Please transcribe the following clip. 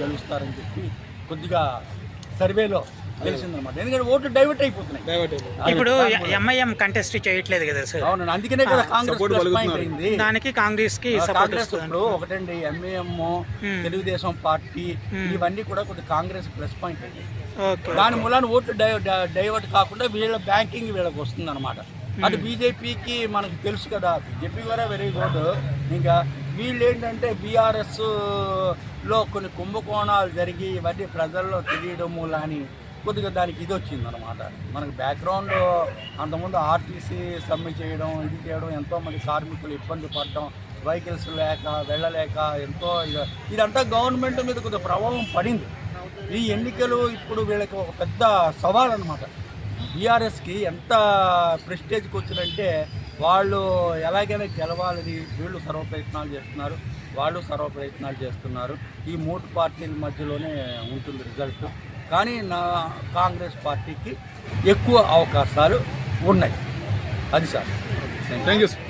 గెలుస్తారని చెప్పి కొద్దిగా సర్వేలో తెలిసిందనమాట ఎందుకంటే ఓట్లు డైవర్ట్ అయిపోతున్నాయి. ఇప్పుడు ఎంఐఎం కంటెస్ట్ చేయట్లేదు కదా సార్? అవునండి అందుకనే కదా కాంగ్రెస్ దానికి కాంగ్రెస్కి కాంగ్రెస్ ఇప్పుడు ఒకటండి ఎంఏఎం Hmm. Telugu Desam party Hmm. ఇవన్నీ కూడా కొద్ది కాంగ్రెస్ ప్లస్ పాయింట్ అండి ఓకే. దాని మూలాన ఓట్లు డైవర్ట్ కాకుండా వీళ్ళ బ్యాంకింగ్ వీళ్ళకి వస్తుంది అనమాట అటు బీజేపీకి మనకు తెలుసు కదా. బీజేపీ కూడా వెరీ గుడ్. ఇంకా వీళ్ళు ఏంటంటే బీఆర్ఎస్లో కొన్ని కుంభకోణాలు జరిగి ఇవన్నీ ప్రజల్లో తెలియడము లాని కొద్దిగా దానికి ఇది వచ్చింది అనమాట మనకు బ్యాక్గ్రౌండ్ అంతకుముందు ఆర్టీసీ సమ్మె చేయడం ఇది చేయడం ఎంతోమంది కార్మికులు ఇబ్బంది పడడం వెహికల్స్ లేక వెళ్ళలేక ఎంతో ఇదంతా గవర్నమెంట్ మీద కొద్దిగా ప్రభావం పడింది. ఈ ఎన్నికలు ఇప్పుడు వీళ్ళకి ఒక పెద్ద సవాల్ అనమాట బీఆర్ఎస్కి ఎంత ప్రెస్టేజ్కి వచ్చిందంటే వాళ్ళు ఎలాగైనా గెలవాలని వీళ్ళు సర్వ ప్రయత్నాలు చేస్తున్నారు వాళ్ళు సర్వ ప్రయత్నాలు చేస్తున్నారు. ఈ మూడు పార్టీల మధ్యలోనే ఉంటుంది రిజల్ట్ కానీ నా కాంగ్రెస్ పార్టీకి ఎక్కువ అవకాశాలు ఉన్నాయి. అది సార్. Thank you sir